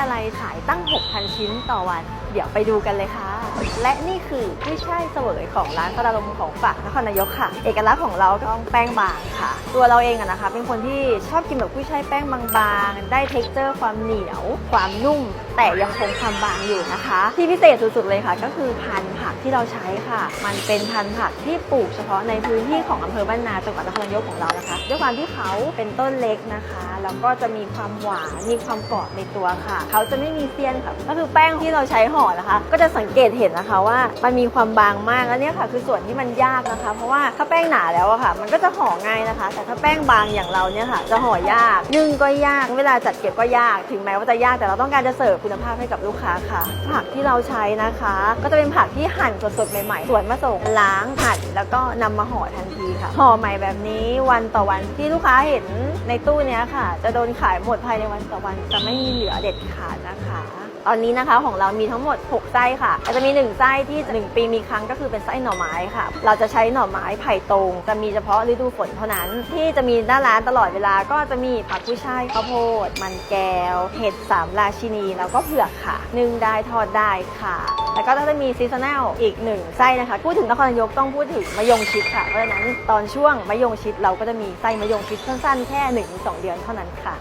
อะไรขายตั้ง 6,000 ชิ้นต่อวัน เดี๋ยวไปดูกันเลยค่ะ และนี่คือกุ้ยช่ายเสวยของร้านกระดมของฝากนครนายกค่ะ เอกลักษณ์ของเราต้องแป้งบางค่ะ ตัวเราเองอะนะคะ เป็นคนที่ชอบกินแบบกุ้ยช่ายแป้งบางๆ ได้เท็กเจอร์ความเหนียว ความนุ่ม แต่ยังคงความบางอยู่นะคะ ที่พิเศษสุดๆเลยค่ะ ก็คือพันธุ์ผักที่เราใช้ค่ะ มันเป็นพันธุ์ผักที่ปลูกเฉพาะในพื้นที่ของอำเภอบ้านนาจังหวัดนครนายกของเรานะคะด้วยความที่เขาเป็นต้นเล็กนะคะแล้วก็จะมีความหวานมีความกรอบในตัวค่ะ เขาจะไม่มีเสี้ยนค่ะก็คือแป้งที่เราใช้ห่อนะคะ ก็จะสังเกตเห็นนะคะว่ามันมีความบางมากแล้วเนี่ยค่ะ คือส่วนที่มันยากนะคะ เพราะว่าถ้าแป้งหนาแล้วอะค่ะ มันก็จะห่อง่ายนะคะ แต่ถ้าแป้งบางอย่างเราเนี่ยค่ะจะห่อยากนึ่งก็ยากเวลาจัดเก็บก็ยาก ถึงแม้ว่าจะยากแต่เราต้องการจะเสิร์ฟคุณภาพให้กับลูกค้าค่ะ ผักที่เราใช้นะคะ ก็จะเป็นผักที่หั่นสดๆใหม่ๆส่วนมาส่งล้างหั่นแล้วก็นำมาห่อทันทีค่ะห่อใหม่แบบนี้วันต่อวันที่ลูกค้าเห็นในตู้เนี้ยค่ะ จะโดนขายหมดภายในวันต่อวันจะไม่มีเหลือเด็ดขาดนะคะ ตอนนี้นะคะของเรามีทั้งหมด 6 ไส้ค่ะจจะมี 1 ไส้ที่ 1 ปีมีครั้งก็คือเป็นไส้หน่อไม้ค่ะ เราจะใช้หน่อไม้ไผ่ตรง จะมีเฉพาะฤดูฝนเท่านั้น ที่จะมีหน้าร้านตลอดเวลาก็จะมีผักกุ้ยช่ายข้าวโพด มันแก้ว เห็ดสามราชินี แล้วก็เผือกค่ะ นึ่งได้ทอดได้ค่ะ แล้วก็จะมีซีซันแนลอีกหนึ่งไส้นะคะ พูดถึงนครนายกต้องพูดถึงมะยงชิดค่ะ เพราะฉะนั้นตอนช่วงมะยงชิดเราก็จะมีไส้มะยงชิดสั้นๆแค่1-2 เดือนเท่านั้นค่ะ